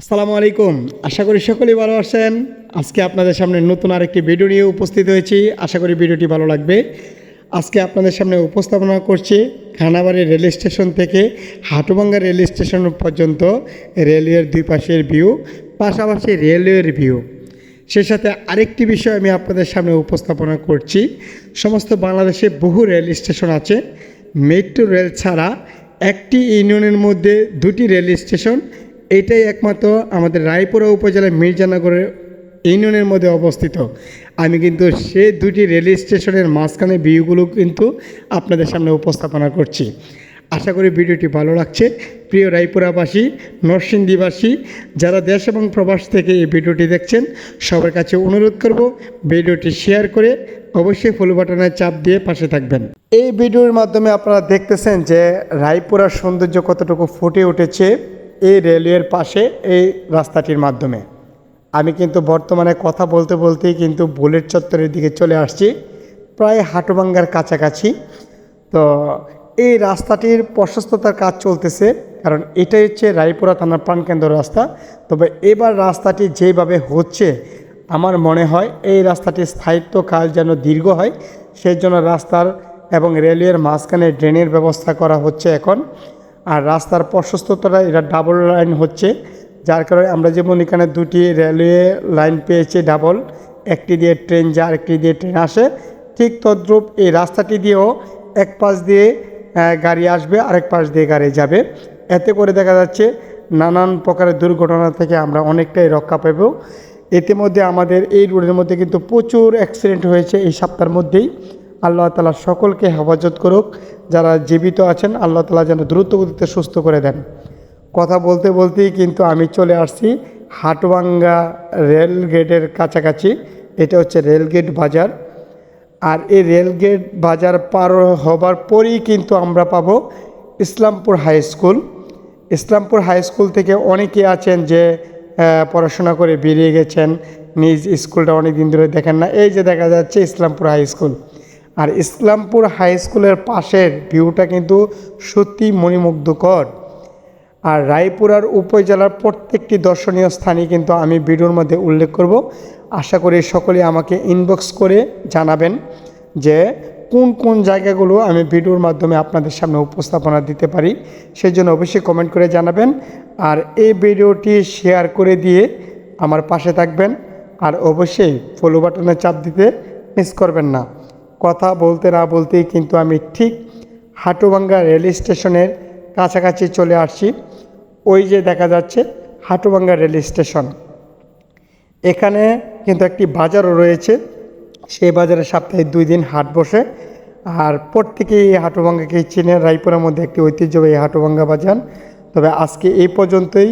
আসসালামু আলাইকুম। আশা করি সকলেই ভালো আছেন। আজকে আপনাদের সামনে নতুন আরেকটি ভিডিও নিয়ে উপস্থিত হয়েছি। আশা করি ভিডিওটি ভালো লাগবে। আজকে আপনাদের সামনে উপস্থাপনা করছি খানাবাড়ি রেল স্টেশন থেকে হাটুভাঙ্গা রেল স্টেশন পর্যন্ত রেলওয়ের দুই পাশের ভিউ, পাশাপাশি রেলওয়ের ভিউ। সেই সাথে আরেকটি বিষয় আমি আপনাদের সামনে উপস্থাপনা করছি। সমস্ত বাংলাদেশে বহু রেল স্টেশন আছে। মেট্রো রেল ছাড়া একটি ইউনিয়নের মধ্যে দুটি রেল স্টেশন এটাই একমাত্র আমাদের রায়পুরা উপজেলার মির্জানগরের ইউনিয়নের মধ্যে অবস্থিত। আমি কিন্তু সে দুটি রেল স্টেশনের মাঝখানে ভিউগুলো কিন্তু আপনাদের সামনে উপস্থাপনা করছি। আশা করি ভিডিওটি ভালো লাগছে। প্রিয় রায়পুরাবাসী, নরসিংদীবাসী, যারা দেশ এবং প্রবাস থেকে এই ভিডিওটি দেখছেন, সবার কাছে অনুরোধ করব ভিডিওটি শেয়ার করে অবশ্যই ফুল বাটনে চাপ দিয়ে পাশে থাকবেন। এই ভিডিওর মাধ্যমে আপনারা দেখতেছেন যে রায়পুরার সৌন্দর্য কতটুকু ফুটে উঠেছে। এই রেলওয়ের পাশে এই রাস্তাটির মাধ্যমে। আমি কিন্তু বর্তমানে কথা বলতে বলতেই কিন্তু বুলেট চত্বরের দিকে চলে আসছি, প্রায় হাটুভাঙ্গার কাছাকাছি। তো এই রাস্তাটির প্রশস্ততার কাজ চলতেছে, কারণ এটাই হচ্ছে রায়পুরা থানার প্রাণকেন্দ্র রাস্তা। তবে এবার রাস্তাটি যেভাবে হচ্ছে, আমার মনে হয় এই রাস্তাটির স্থায়িত্ব কাল যেন দীর্ঘ হয় সেই জন্য রাস্তার এবং রেলওয়ের মাঝখানে ড্রেনের ব্যবস্থা করা হচ্ছে এখন। আর রাস্তার প্রশস্ততাটা এটা ডাবল লাইন হচ্ছে, যার কারণে আমরা যেমন এখানে দুটি রেলওয়ে লাইন পেয়েছি ডাবল একটি দিয়ে ট্রেন যায়, আরেকটি দিয়ে ট্রেন আসে, ঠিক তদ্রূপ এই রাস্তাটি দিয়েও এক পাশ দিয়ে গাড়ি আসবে, আরেক পাশ দিয়ে গাড়ি যাবে। এতে করে দেখা যাচ্ছে নানান প্রকারের দুর্ঘটনা থেকে আমরা অনেকটাই রক্ষা পাব। ইতিমধ্যে আমাদের এই রোডের মধ্যে কিন্তু প্রচুর অ্যাক্সিডেন্ট হয়েছে এই সপ্তাহের মধ্যেই। আল্লাহ তালা সকলকে হেফাজত করুক। যারা জীবিত আছেন, আল্লাহ তালা যেন দ্রুত গতিতে সুস্থ করে দেন। কথা বলতে বলতেই কিন্তু আমি চলে আসছি হাটবাঙ্গা রেল গেটের কাছাকাছি। এটা হচ্ছে রেলগেট বাজার। আর এই রেলগেট বাজার পার হবার পরেই কিন্তু আমরা পাবো Islampur high school. Islampur high school থেকে অনেকে আছেন যে পড়াশোনা করে বেরিয়ে গেছেন। নিজ স্কুলটা অনেক দিন ধরে দেখেন না। এই যে দেখা যাচ্ছে ইসলামপুর হাই স্কুল। আর ইসলামপুর হাই স্কুলের পাশের ভিউটা কিন্তু সত্যি মণিমুগ্ধকর। আর রায়পুরার উপজেলার প্রত্যেকটি দর্শনীয় স্থানই কিন্তু আমি ভিডিওর মধ্যে উল্লেখ করব। আশা করি সকলে আমাকে ইনবক্স করে জানাবেন যে কোন কোন জায়গাগুলো আমি ভিডিওর মাধ্যমে আপনাদের সামনে উপস্থাপনা দিতে পারি সেই জন্য অবশ্যই কমেন্ট করে জানাবেন। আর এই ভিডিওটি শেয়ার করে দিয়ে আমার পাশে থাকবেন। আর অবশ্যই ফলো বাটনে চাপ দিতে মিস করবেন না। কথা বলতে না বলতেই কিন্তু আমি ঠিক হাটুভাঙ্গা রেল স্টেশনের কাছাকাছি চলে আসছি। ওই যে দেখা যাচ্ছে হাটুভাঙ্গা রেল স্টেশন। এখানে কিন্তু একটি বাজারও রয়েছে। সেই বাজারে সপ্তাহে দুই দিন হাট বসে। আর প্রত্যেকেই এই হাটুভাঙ্গাকে চিনে রায়পুরের মধ্যে একটি ঐতিহ্যবাহী হাটুভাঙ্গা বাজার। তবে আজকে এই পর্যন্তই।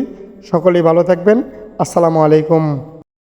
সকলেই ভালো থাকবেন। আসসালামু আলাইকুম।